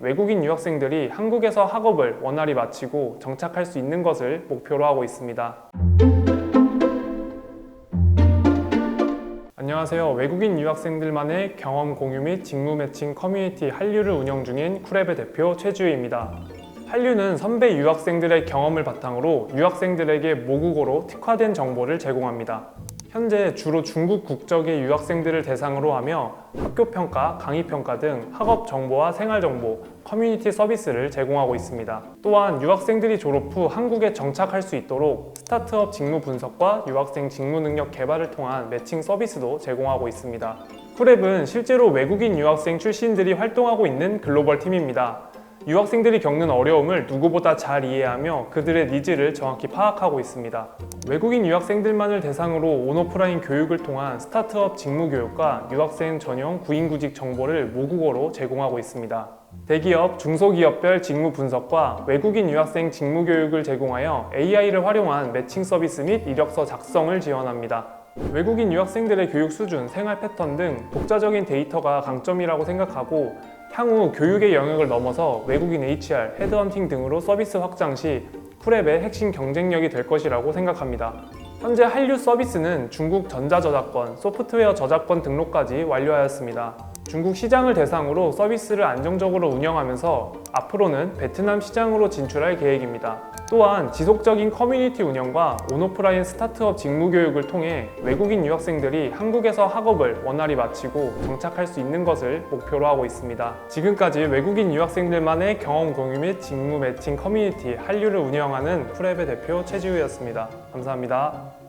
외국인 유학생들이 한국에서 학업을 원활히 마치고 정착할 수 있는 것을 목표로 하고 있습니다. 안녕하세요. 외국인 유학생들만의 경험 공유 및 직무 매칭 커뮤니티 한류를 운영 중인 쿨앱의 대표 최주희입니다. 한류는 선배 유학생들의 경험을 바탕으로 유학생들에게 모국어로 특화된 정보를 제공합니다. 현재 주로 중국 국적의 유학생들을 대상으로 하며 학교 평가, 강의 평가 등 학업 정보와 생활 정보, 커뮤니티 서비스를 제공하고 있습니다. 또한 유학생들이 졸업 후 한국에 정착할 수 있도록 스타트업 직무 분석과 유학생 직무 능력 개발을 통한 매칭 서비스도 제공하고 있습니다. 쿨앱은 실제로 외국인 유학생 출신들이 활동하고 있는 글로벌 팀입니다. 유학생들이 겪는 어려움을 누구보다 잘 이해하며 그들의 니즈를 정확히 파악하고 있습니다. 외국인 유학생들만을 대상으로 온오프라인 교육을 통한 스타트업 직무 교육과 유학생 전용 구인구직 정보를 모국어로 제공하고 있습니다. 대기업, 중소기업별 직무 분석과 외국인 유학생 직무 교육을 제공하여 AI를 활용한 매칭 서비스 및 이력서 작성을 지원합니다. 외국인 유학생들의 교육 수준, 생활 패턴 등 독자적인 데이터가 강점이라고 생각하고 향후 교육의 영역을 넘어서 외국인 HR, 헤드헌팅 등으로 서비스 확장 시 쿨앱의 핵심 경쟁력이 될 것이라고 생각합니다. 현재 한류 서비스는 중국 전자저작권, 소프트웨어 저작권 등록까지 완료하였습니다. 중국 시장을 대상으로 서비스를 안정적으로 운영하면서 앞으로는 베트남 시장으로 진출할 계획입니다. 또한 지속적인 커뮤니티 운영과 온오프라인 스타트업 직무 교육을 통해 외국인 유학생들이 한국에서 학업을 원활히 마치고 정착할 수 있는 것을 목표로 하고 있습니다. 지금까지 외국인 유학생들만의 경험 공유 및 직무 매칭 커뮤니티 한류를 운영하는 쿨앱의 대표 최지우였습니다. 감사합니다.